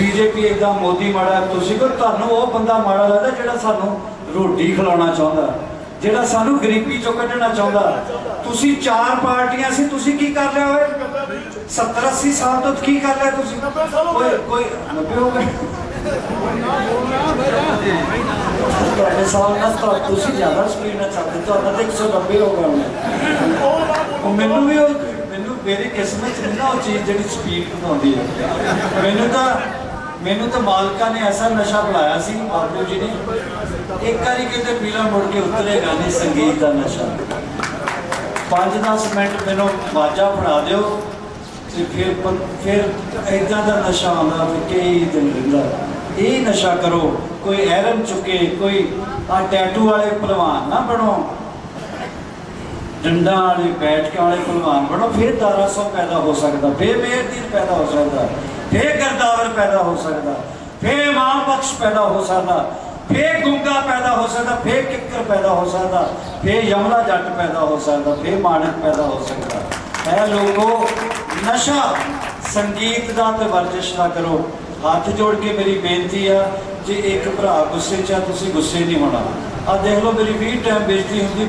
BJP ਇਦਾਂ ਮੋਦੀ ਮਾੜਾ ਤੁਸੀਂ ਕੋ ਤੁਹਾਨੂੰ ਉਹ ਬੰਦਾ ਮਾੜਾ ਲੱਗਦਾ ਜਿਹੜਾ ਸਾਨੂੰ ਰੋਟੀ ਖਿਲਾਉਣਾ ਚਾਹੁੰਦਾ ਜਿਹੜਾ ਸਾਨੂੰ ਗਰੀਬੀ ਚੋਂ ਕੱਢਣਾ ਚਾਹੁੰਦਾ ਤੁਸੀਂ ਚਾਰ ਪਾਰਟੀਆਂ ਸੀ, ਤੁਸੀਂ ਕੀ ਕਰ ਲਿਆ ਓਏ? 70 80 ਸਾਲ ਤੋਂ ਕੀ ਕਰ ਲਿਆ ਤੁਸੀਂ? ਕੋਈ ਕੋਈ 90 ਹੋ ਗਏ। ਤੁਹਾਡੇ ਸਾਲ ਨਾਲ ਤਾਂ ਤੁਸੀਂ ਜ਼ਿਆਦਾ ਸਪੀਡ ਨਾਲ ਚੱਲਦੇ, ਤੁਹਾਡਾ ਤਾਂ 190 ਹੋ ਗਿਆ ਉਹ ਮੈਨੂੰ ਵੀ ਮੈਨੂੰ ਮੇਰੀ ਕਿਸਮਤ 'ਚ ਨਾ ਉਹ ਚੀਜ਼ ਜਿਹੜੀ ਸਪੀਡ ਬਣਾਉਂਦੀ ਹੈ। ਮੈਨੂੰ ਤਾਂ ਮੈਨੂੰ ਤਾਂ ਮਾਲਕਾਂ ਨੇ ਐਸਾ ਨਸ਼ਾ ਬਣਾਇਆ ਸੀ, ਬਾਬੂ ਜੀ ਨੇ। ਇੱਕ ਵਾਰੀ ਕਿਤੇ ਪੀਲਾ ਮੁੜ ਕੇ ਉਤਰੇਗਾ ਨਹੀਂ ਸੰਗੀਤ ਦਾ ਨਸ਼ਾ। 5-10 ਮਿੰਟ ਮੈਨੂੰ ਵਾਜਾ ਫੜਾ ਦਿਓ ਤੇ ਫਿਰ ਫਿਰ ਇਦਾਂ ਦਾ ਨਸ਼ਾ ਆਉਂਦਾ ਵੀ ਕਈ ਦਿਨ ਰਹਿੰਦਾ। ਇਹ ਨਸ਼ਾ ਕਰੋ, ਕੋਈ ਐਰਨ ਚੁੱਕੇ, ਕੋਈ ਆ ਟੈਟੂ ਵਾਲੇ ਪਹਿਲਵਾਨ ਨਾ ਬਣੋ। ਡੰਡਾ ਵਾਲੇ ਬੈਠ ਕੇ ਵਾਲੇ ਪਹਿਲਵਾਨ ਬਣੋ, ਫਿਰ ਦਾਰਾ ਸੌ ਪੈਦਾ ਹੋ ਸਕਦਾ, ਫਿਰ ਮੇਹਰਦੀਨ ਪੈਦਾ ਹੋ ਸਕਦਾ। ਫਿਰ ਪੈਦਾ ਹੋ ਸਕਦਾ। ਫਿਰ ਮਾਂ ਬਖਸ਼ ਪੈਦਾ ਹੋ ਸਕਦਾ। ਫਿਰ ਗੁੰਗਾ ਪੈਦਾ ਹੋ ਸਕਦਾ। ਫਿਰ ਕਿੱਕਰ ਪੈਦਾ ਹੋ ਸਕਦਾ। ਫਿਰ ਯਮਲਾ ਜੱਟ ਪੈਦਾ ਹੋ ਸਕਦਾ। ਫੇਰ ਮਾਨਕ ਪੈਦਾ ਹੋ ਸਕਦਾ। ਐ ਲੋਕੋ, ਨਸ਼ਾ, ਸੰਗੀਤ ਦਾ ਤੇ ਵਰਜਿਸ਼ ਨਾ ਕਰੋ। ਹੱਥ ਜੋੜ ਕੇ ਮੇਰੀ ਬੇਨਤੀ ਆ, ਜੇ ਇੱਕ ਭਰਾ ਗੁੱਸੇ 'ਚ ਆ, ਤੁਸੀਂ ਗੁੱਸੇ ਨਹੀਂ ਹੋਣਾ। ਆ ਦੇਖ ਲਓ, ਮੇਰੀ 20 ਟਾਈਮ ਬੇਇੱਜ਼ਤੀ ਹੁੰਦੀ